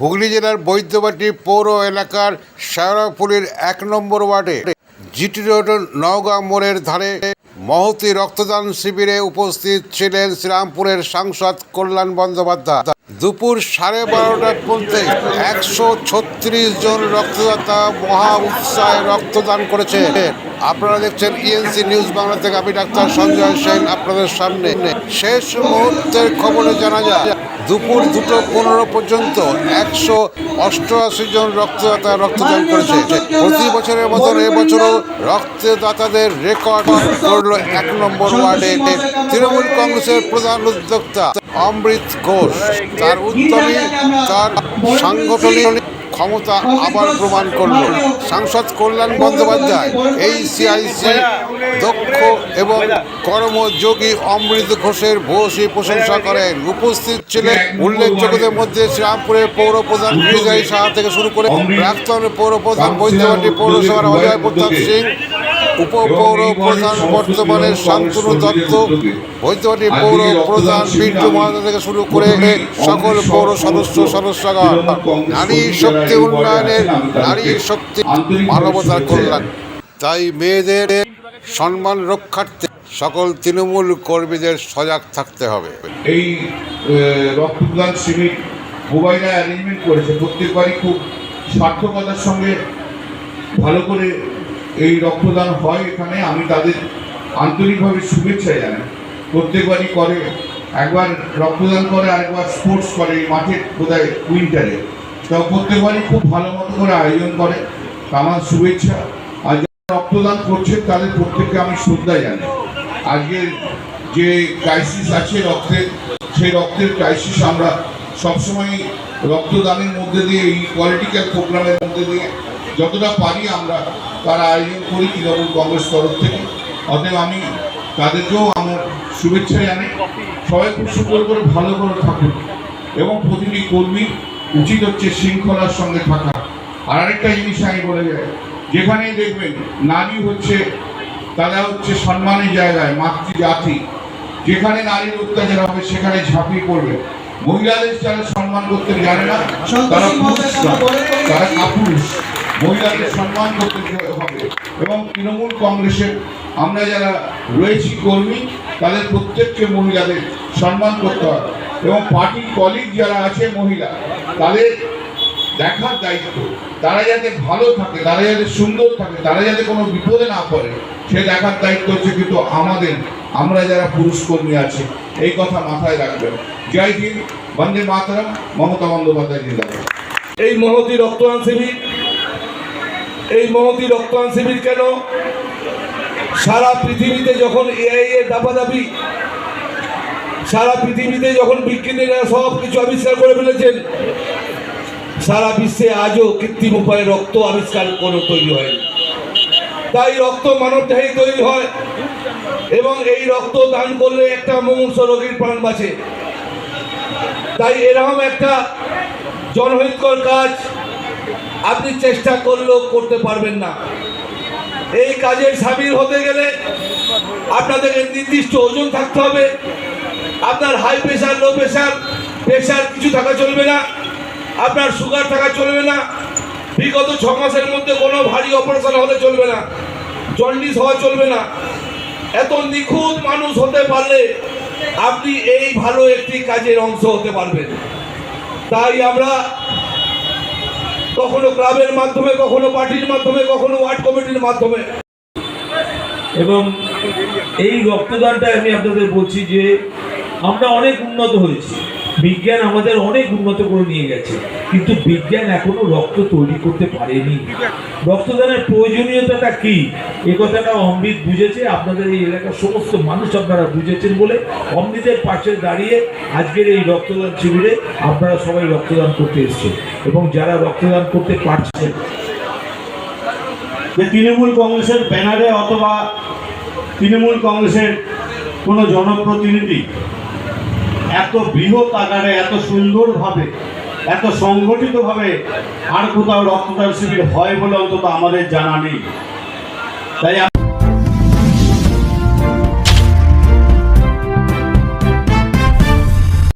হুগলি জেলার বৈদ্যবাটি পৌর এলাকার শেওড়াফুলির এক নম্বর ওয়ার্ডে জিটি রোড, নওগাঁ মোড়ের ধারে মহতি রক্তদান শিবিরে উপস্থিত ছিলেন শ্রীরামপুরের সাংসদ কল্যাণ বন্দ্যোপাধ্যায়। দুপুর সাড়ে বারোটার মধ্যে একশো ছত্রিশ জন রক্তদাতা মহা উৎসাহে রক্তদান করেছে। আপনারা দেখছেন ইএনসি নিউজ বাংলা থেকে আমি ডাক্তার সঞ্জয় সেন আপনাদের সামনে। শেষ মুহূর্তের খবরে জানা যায় দুপুর দুটো পনেরো পর্যন্ত একশো অষ্টআশি জন রক্তদাতা রক্তদান করেছে। প্রতি বছরের মতন এবছরও রক্তদাতাদের রেকর্ড করল এক নম্বর ওয়ার্ডে তৃণমূল কংগ্রেসের প্রধান উদ্যোক্তা অমৃত ঘোষ। তার উদ্যমী তার সাংগঠনিক ক্ষমতা আবার প্রমাণ করল। সাংসদ কল্যাণ বন্দ্যোপাধ্যায়, এই সিআইসি দক্ষ এবং কর্মযোগী অমৃত ঘোষের ভূয়সী প্রশংসা করেন। উপস্থিত ছিলেন উল্লেখযোগ্যদের মধ্যে শ্রীরামপুরের পৌর প্রধান বিজয় সাহা থেকে শুরু করে প্রাক্তন পৌর প্রধান বৈদ্যবাটি পৌরসভার অজয় প্রতাপ সিং উপপৌর প্রধান বর্তমানে শান্তনু দত্ত বৈদ্যবাটি পৌর প্রধান পিন্টু মহাদা থেকে শুরু করে সকল পৌর সদস্য, সদস্যগণ, নারী শক্তি উন্নয়নের, নারী শক্তি, মানবতার কল্যাণ। তাই মেয়েদের সম্মান রক্ষার্থে সকল তৃণমূল কর্মীদের সজাগ থাকতে হবে। এই রক্তদান শিবির মোবাইলে অ্যারেঞ্জমেন্ট করেছে। প্রত্যেকবারই খুব সার্থকতার সঙ্গে ভালো করে এই রক্তদান হয় এখানে, আমি তাদের আন্তরিকভাবে শুভেচ্ছা জানাই। প্রত্যেকবারই করে, একবার রক্তদান করে, আরেকবার স্পোর্টস করে মাঠের বোধহয় উইন্টারে তো প্রত্যেকবারই খুব ভালো মতো করে আয়োজন করে আমার শুভেচ্ছা। আর যারা রক্তদান করছে, তাদের প্রত্যেককে আমি শ্রদ্ধা জানাই। আজকের যে ক্রাইসিস আছে রক্তের সেই রক্তের ক্রাইসিস আমরা সবসময় রক্তদানের মধ্যে দিয়ে, এই পলিটিক্যাল প্রোগ্রামের মধ্যে দিয়ে যতটা পারি আমরা তার আয়োজন করি তৃণমূল কংগ্রেস তরফ থেকে। অতএব আমি তাদেরকেও আমার শুভেচ্ছা জানাই। সবাই খুব সুন্দর করে ভালো করে থাকুন এবং প্রতিটি কর্মী উচিত হচ্ছে শৃঙ্খলার সঙ্গে থাকা। আর আরেকটা জিনিস আমি বলে যাই যেখানেই দেখবেন নারী হচ্ছে তারা হচ্ছে সম্মানের জায়গায় মাতৃজাতি। যেখানে নারীর অত্যাচার হবে সেখানে ঝাঁপিয়ে পড়বে। মহিলাদের যারা সম্মান করতে জানে না তারা পুরুষ তারা কাপুরুষ। মহিলাদের সম্মান করতে হবে? এবং তৃণমূল কংগ্রেসের আমরা যারা রয়েছি কর্মী, তাদের প্রত্যেককে মহিলাদের সম্মান করতে হবে। এবং পার্টির কলিগ যারা আছে মহিলা, তাদের দেখার দায়িত্ব। তারা যাতে ভালো থাকে, তারা যাতে সুন্দর থাকে, তারা যাতে কোনো বিপদে না পড়ে, সে দেখার দায়িত্ব হচ্ছে কিন্তু আমাদের। আমরা যারা পুরুষ কর্মী আছে, এই কথা মাথায় রাখবেন। জয় হিন্দ, বন্দে মাতরম, মমতা বন্দ্যোপাধ্যায় জিন্দাবাদ। এই মহতি রক্তদান শিবির এই মহতি রক্তদান শিবির কেন? সারা পৃথিবীতে যখন এআই এর দাপাদাপি, সারা পৃথিবীতে যখন বিজ্ঞানীরা সব কিছু আবিষ্কার করে ফেলেছেন, সারা বিশ্বে আজও কৃত্রিম উপায়ে রক্ত আবিষ্কার কোনো তৈরি হয়নি। তাই রক্ত মানবদেহে তৈরি হয় এবং এই রক্ত দান করলে একটা মুমূর্ষ রোগীর প্রাণ বাঁচে। তাই এরকম একটা জনহিতকর কাজ আপনি চেষ্টা করলেও করতে পারবেন না। এই কাজের সামিল হতে গেলে আপনাদের নির্দিষ্ট ওজন থাকতে হবে। আপনার high pressure low pressure pressure কিছু থাকা চলবে না। আপনার সুগার থাকা চলবে না। বিগত ছ মাসের মধ্যে কোনো ভারী অপারেশন হলে চলবে না। জন্ডিস হওয়া চলবে না। এত নিখুঁত মানুষ হতে পারলে আপনি এই ভালো একটি কাজের অংশ হতে পারবেন। তাই আমরা কখনো ক্লাবের মাধ্যমে, কখনো পার্টির মাধ্যমে, কখনো ওয়ার্ড কমিটির মাধ্যমে। এবং এই রক্তদানটা আমি আপনাদের বলছি যে আমরা অনেক উন্নত হয়েছি। বিজ্ঞান আমাদের অনেক উন্নত করে নিয়ে গেছে, কিন্তু বিজ্ঞান এখনও রক্ত তৈরি করতে পারেনি। রক্তদানের প্রয়োজনীয়তাটা কি? এ কথাটা অমৃত বুঝেছে, আপনাদের এই এলাকার সমস্ত মানুষ আপনারা বুঝেছেন বলে অমৃতের পাশে দাঁড়িয়ে আজকের এই রক্তদান শিবিরে আপনারা সবাই রক্তদান করতে এসেছেন এবং যারা রক্তদান করতে পারছেন যে তৃণমূল কংগ্রেসের ব্যানারে অথবা তৃণমূল কংগ্রেসের কোনো জনপ্রতিনিধি এত বৃহৎ আকারে, এত সুন্দরভাবে, এত সংগঠিতভাবে আর কোথাও রক্তদান শিবির হয় বলে অন্তত আমাদের জানা নেই। তাই